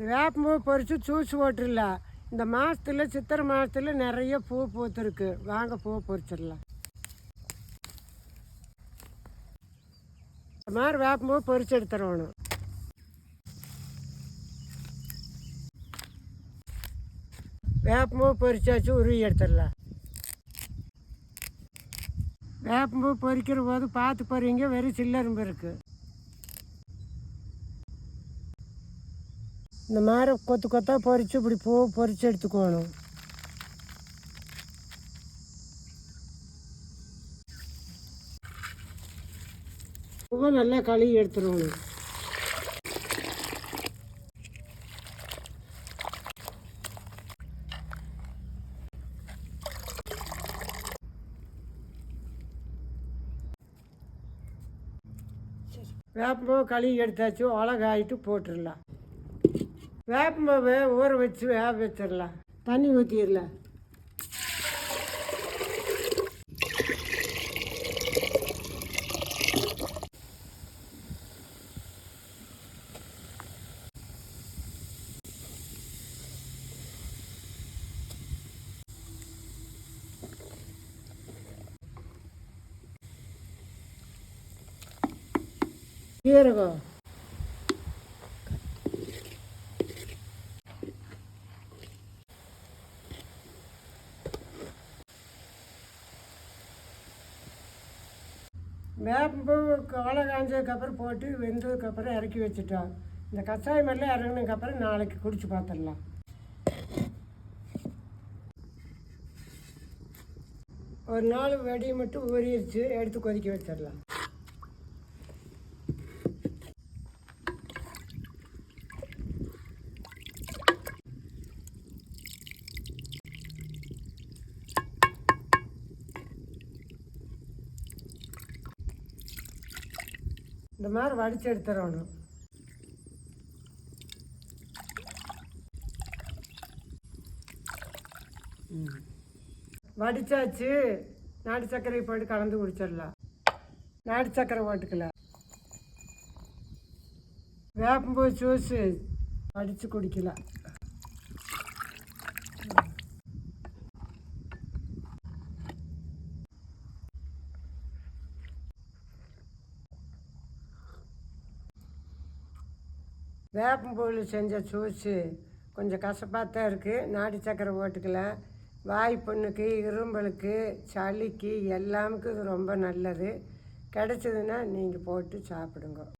இந்த வேப்பம்பூ பறித்து சூஸ் போட்டுடலாம் இந்த மாதத்துல சித்திரை மாதத்துல நிறைய பூ பூத்துருக்கு. வாங்க பூ பறிச்சிடலாம். இந்த மாதிரி வேப்பம்பூ பறித்து எடுத்துடணும். வேப்பம்பூ பறிச்சாச்சு உருவி எடுத்துடலாம். வேப்பம்பூ பொறிக்கிற போது பார்த்து போகிறீங்க வெறும் சில்லரும்பு இருக்குது இந்த மாதிரி கொத்து கொத்தா பொறிச்சு இப்படி பூ பொறிச்சு எடுத்துக்கணும். பூவை நல்லா கழுவி எடுத்துடணும். வேப்பம்பூ கழுவி எடுத்தாச்சும் அழகாயிட்டு போட்டுடலாம். வேப்பமாவை ஊற வச்சு வேக வச்சிடலாம். தண்ணி ஊற்றிடலாம் சீரகம். வேப்பம்பூ கோலை காஞ்சதுக்கப்புறம் போட்டு வெந்ததுக்கப்புறம் இறக்கி வச்சுட்டோம். இந்த கஷாயம் எல்லாம் இறங்கினதுக்கப்புறம் நாளைக்கு குடிச்சு பார்த்துடலாம். ஒரு நாள் வெடி மட்டும் ஊறிடுச்சு எடுத்து கொதிக்க வச்சிடலாம். இந்த மாதிரி வடித்து எடுத்துடணும். வடிச்சாச்சு நாட்டு சர்க்கரை போட்டு கலந்து குடிச்சிடலாம். நாட்டு சர்க்கரை போட்டுக்கலாம் வேப்பம்பூ ஜூஸு வடித்து குடிக்கலாம். வேப்பம்பூவில் செஞ்ச ஜூஸு கொஞ்சம் கசப்பாக தான் இருக்குது நாட்டு சக்கரை போட்டுக்கலாம் வாய் புண்ணுக்கு இரும்பலுக்கு சளிக்கு எல்லாமுக்கும் இது ரொம்ப நல்லது. கிடச்சிதுன்னா நீங்கள் போட்டு சாப்பிடுங்க.